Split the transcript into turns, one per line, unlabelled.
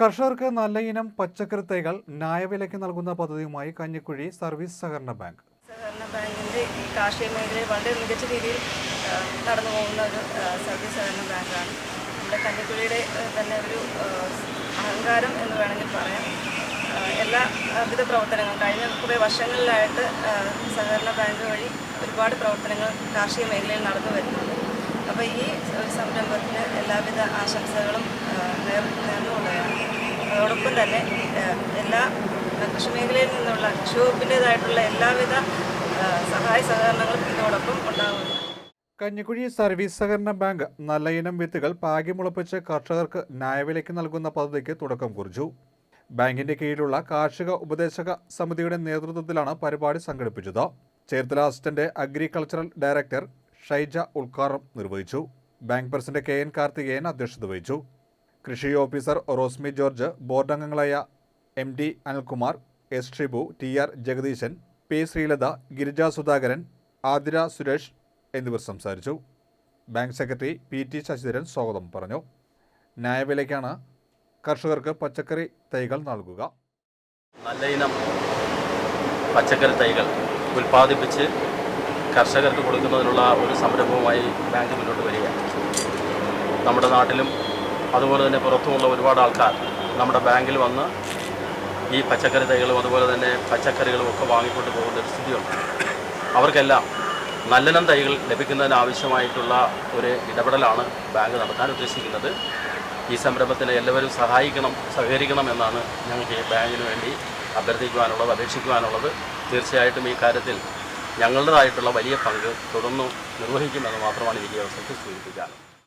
കർഷകർക്ക് നല്ല ഇനം പച്ചക്കറി തൈകൾ ന്യായവിലയ്ക്ക് നൽകുന്ന പദ്ധതിയുമായി കഞ്ഞിക്കുഴി സർവീസ് സഹകരണ ബാങ്ക്.
സഹകരണ ബാങ്കിന്റെ ഈ കാർഷിക മേഖലയിൽ വളരെ മികച്ച രീതിയിൽ നടന്നു പോകുന്ന ഒരു സർവീസ് സഹകരണ ബാങ്കാണ്. നമ്മുടെ കഞ്ഞിക്കുഴിയുടെ തന്നെ ഒരു അഹങ്കാരം എന്ന് വേണമെങ്കിൽ പറയാം. എല്ലാ വിധ പ്രവർത്തനങ്ങളും കഴിഞ്ഞ കുറേ വർഷങ്ങളിലായിട്ട് സഹകരണ ബാങ്ക് വഴി ഒരുപാട് പ്രവർത്തനങ്ങൾ കാർഷിക മേഖലയിൽ നടന്നു വരുന്നുണ്ട്. അപ്പോൾ ഈ സംരംഭത്തിന് എല്ലാവിധ ആശംസകളും നേർ അതോടൊപ്പം തന്നെ എല്ലാ കൃഷി മേഖലയിൽ നിന്നുള്ള കൃഷി എല്ലാവിധ സഹായ സഹകരണങ്ങളും ഇതോടൊപ്പം ഉണ്ടാകുന്നു
കഞ്ഞിക്കുഴി സർവീസ് സഹകരണ ബാങ്ക് നല്ല ഇനം വിത്തുകൾ പാകിമുളപ്പിച്ച് കർഷകർക്ക് ന്യായവിലയ്ക്ക് നൽകുന്ന പദ്ധതിക്ക് തുടക്കം കുറിച്ചു. ബാങ്കിന്റെ കീഴിലുള്ള കാർഷിക ഉപദേശക സമിതിയുടെ നേതൃത്വത്തിലാണ് പരിപാടി സംഘടിപ്പിച്ചത്. Cherthala assistant agricultural director Shaija ഉദ്ഘാടനം നിർവഹിച്ചു. Bank president K N Karthikeyan അധ്യക്ഷത വഹിച്ചു. കൃഷി ഓഫീസർ റോസ്മി ജോർജ് ബോർഡ് അംഗങ്ങളായ M D Anilkumar S Shibu T R Jagadeeshan P Sreelatha Girija Sudhakaran Athira Suresh എന്നിവർ സംസാരിച്ചു. Bank secretary P T Sasidharan സ്വാഗതം പറഞ്ഞു. ന്യായവിലയ്ക്കാണ് കർഷകർക്ക് പച്ചക്കറി തൈകൾ നൽകുക.
നല്ല ഇനം പച്ചക്കറി തൈകൾ ഉൽപ്പാദിപ്പിച്ച് കർഷകർക്ക് കൊടുക്കുന്നതിനുള്ള ഒരു സംരംഭവുമായി ബാങ്ക് മുന്നോട്ട് വരികയാണ്. നമ്മുടെ നാട്ടിലും അതുപോലെ തന്നെ പുറത്തുമുള്ള ഒരുപാട് ആൾക്കാർ നമ്മുടെ ബാങ്കിൽ വന്ന് ഈ പച്ചക്കറി തൈകളും അതുപോലെ തന്നെ പച്ചക്കറികളും ഒക്കെ വാങ്ങിക്കൊണ്ട് പോകുന്ന ഒരു സ്ഥിതിയുണ്ട്. അവർക്കെല്ലാം നല്ലനം തൈകൾ ലഭിക്കുന്നതിന് ആവശ്യമായിട്ടുള്ള ഒരു ഇടപെടലാണ് ബാങ്ക് നടത്താൻ ഉദ്ദേശിക്കുന്നത്. ഈ സംരംഭത്തിന് എല്ലാവരും സഹായിക്കണം സഹകരിക്കണം എന്നാണ് ഞങ്ങൾക്ക് ഈ ബാങ്കിന് വേണ്ടി അഭ്യർത്ഥിക്കുവാനുള്ളത് അപേക്ഷിക്കുവാനുള്ളത്. തീർച്ചയായിട്ടും ഈ കാര്യത്തിൽ ഞങ്ങളുടേതായിട്ടുള്ള വലിയ പങ്ക് തുടർന്നും നിർവഹിക്കുമെന്ന് മാത്രമാണ് എനിക്ക് അവസരത്തിൽ സൂചിപ്പിക്കാനുള്ളത്.